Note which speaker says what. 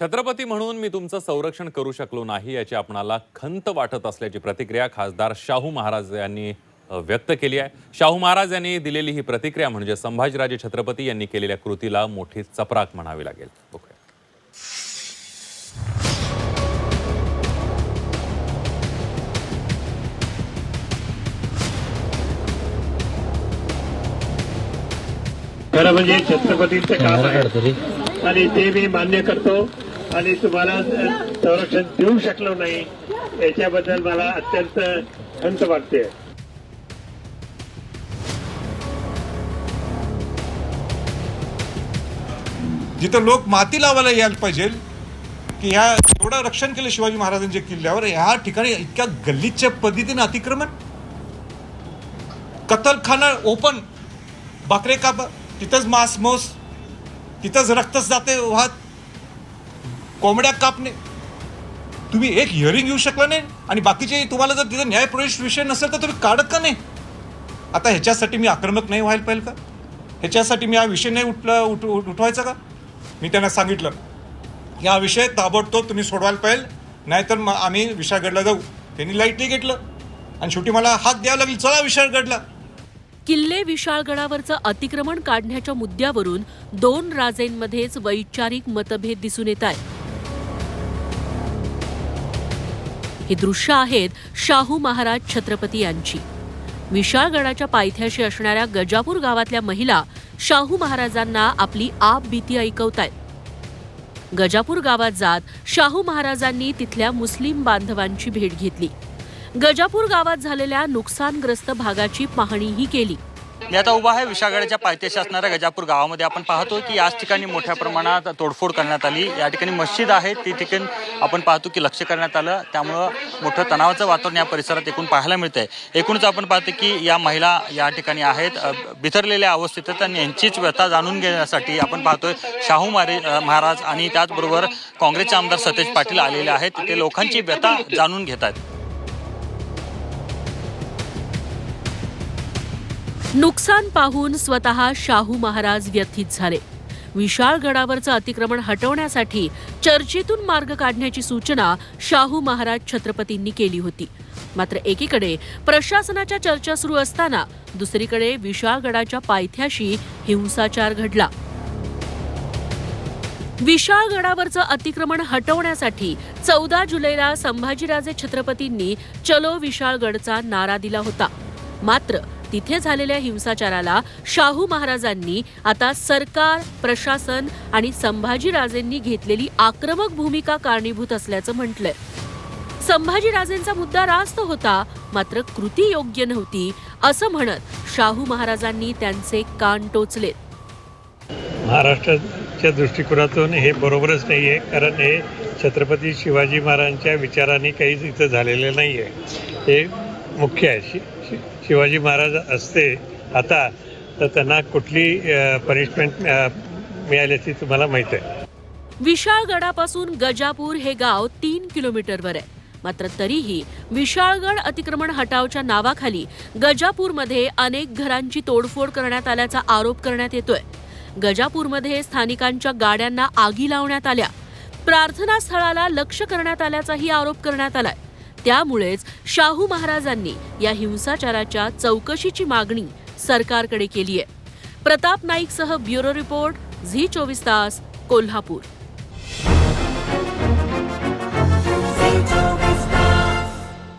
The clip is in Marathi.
Speaker 1: छत्रपती म्हणून मी तुमचं संरक्षण करू शकलो नाही याची आपणाला खंत वाटत असल्याची प्रतिक्रिया खासदार शाहू महाराज यांनी व्यक्त केली आहे. शाहू महाराज यांनी दिलेली ही प्रतिक्रिया म्हणजे संभाजीराजे छत्रपती यांनी केलेल्या कृतीला मोठी चपराक म्हणावी लागेल.
Speaker 2: खरं म्हणजे छत्रपतींचं काम आहे. आणि ते मी मान्य करतो. आणि तुम्हाला संरक्षण देऊ शकलो नाही याच्याबद्दल मला अत्यंत खंत वाटते.
Speaker 3: जिथं लोक माती लावायला यायला पाहिजे की ह्या एवढं रक्षण केलं शिवाजी महाराजांच्या किल्ल्यावर ह्या ठिकाणी इतक्या गल्लीच्या पद्धतीने अतिक्रमण? कतलखाना ओपन बाकरे काप तिथंच मांस मोस तिथंच रक्तच जाते वाहत कोंबड्या कापणे. तुम्ही एक हिअरिंग घेऊ शकला नाही आणि बाकीचे तुम्हाला जर तिथं न्यायप्रवेश विषय नसेल तर तुम्ही काढत का नाही? आता ह्याच्यासाठी मी आक्रमक नाही व्हायला पाहिजे का? ह्याच्यासाठी मी हा विषय नाही उठला उठ उठवायचा का? मी त्यांना सांगितलं की हा विषय ताबडतोब तुम्ही सोडवायला पाहिजे नाहीतर मग आम्ही विशाळगडला जाऊ. त्यांनी लाईटली घेतलं आणि शेवटी मला हात द्यावा लागेल चला विशाळगडला.
Speaker 4: किल्ले विशाळगडावरचं अतिक्रमण काढण्याच्या मुद्द्यावरून दोन राजेंमध्येच वैचारिक मतभेद दिसून येत आहेत. ही दृश्य आहेत शाहू महाराज छत्रपती यांची. विशाळगडाच्या पायथ्याशी असणाऱ्या गजापूर गावातल्या महिला शाहू महाराजांना आपली आप भीती ऐकवतायत. गजापूर गावात जात शाहू महाराजांनी तिथल्या मुस्लिम बांधवांची भेट घेतली. गजापूर गावात झालेल्या नुकसानग्रस्त भागाची पाहणीही केली.
Speaker 5: मी आता उभा आहे विशाळगडाच्या पायथ्याशी असणाऱ्या गजापूर गावामध्ये. आपण पाहतो की याच ठिकाणी मोठ्या प्रमाणात तोडफोड करण्यात आली. या ठिकाणी मस्जिद आहे. ती ठिकाणी आपण पाहतो की लक्ष करण्यात आलं. त्यामुळं मोठं तणावाचं वातावरण या परिसरात एकूण पाहायला मिळतंय. एकूणच आपण पाहतो की या महिला या ठिकाणी आहेत. बिथरलेल्या अवस्थेत आणि यांचीच व्यथा जाणून घेण्यासाठी आपण पाहतोय शाहू मारे महाराज आणि त्याचबरोबर काँग्रेसचे आमदार सतेज पाटील आलेले आहेत. ते लोकांची व्यथा जाणून घेत आहेत.
Speaker 4: नुकसान पाहून स्वतः शाहू महाराज व्यथित झाले. विशाळगडावरचं अतिक्रमण हटवण्यासाठी चर्चेतून मार्ग काढण्याची सूचना शाहू महाराज छत्रपतींनी केली होती. मात्र एकीकडे प्रशासनाच्या चर्चा सुरू असताना दुसरीकडे विशाळगडाच्या पायथ्याशी हिंसाचार घडला. विशाळगडावरचं अतिक्रमण हटवण्यासाठी चौदा जुलैला संभाजीराजे छत्रपतींनी चलो विशाळगडचा नारा दिला होता. मात्र तिथे झालेल्या हिंसाचाराला शाहू महाराजांनी आता सरकार प्रशासन आणि संभाजीराजेंनी घेतलेली आक्रमक भूमिका कारणीभूत असल्याचं म्हटलंय. संभाजीराजेंचा मुद्दा रास्त होता मात्र कृती योग्य नव्हती असं म्हणत शाहू महाराजांनी त्यांचे कान टोचले
Speaker 2: महाराष्ट्राच्या दृष्टिकोनातून हे बरोबरच नाही आहे कारण हे छत्रपती शिवाजी महाराजांच्या विचाराने काहीच इथं झालेलं नाही आहे हे मुख्य आहे. शि शि- शिवाजी महाराज असते आता तर त्यांना कुठली पनिशमेंट मिळाल्याची तुम्हाला माहीत आहे.
Speaker 4: विशाळगडापासून गजापूर हे गाव तीन किलोमीटरवर आहे. मात्र तरीही विशाळगड अतिक्रमण हटावच्या नावाखाली गजापूरमध्ये अनेक घरांची तोडफोड करण्यात आल्याचा आरोप करण्यात येतोय. गजापूरमध्ये स्थानिकांच्या गाड्यांना आगी लावण्यात आल्या. प्रार्थना स्थळाला लक्ष करण्यात आल्याचाही आरोप करण्यात आलाय. त्यामुळेच शाहू महाराजांनी या हिंसाचाराच्या चौकशीची मागणी सरकारकडे केली आहे. प्रताप नाईकसह ब्युरो रिपोर्ट झी चोवीस तास कोल्हापूर.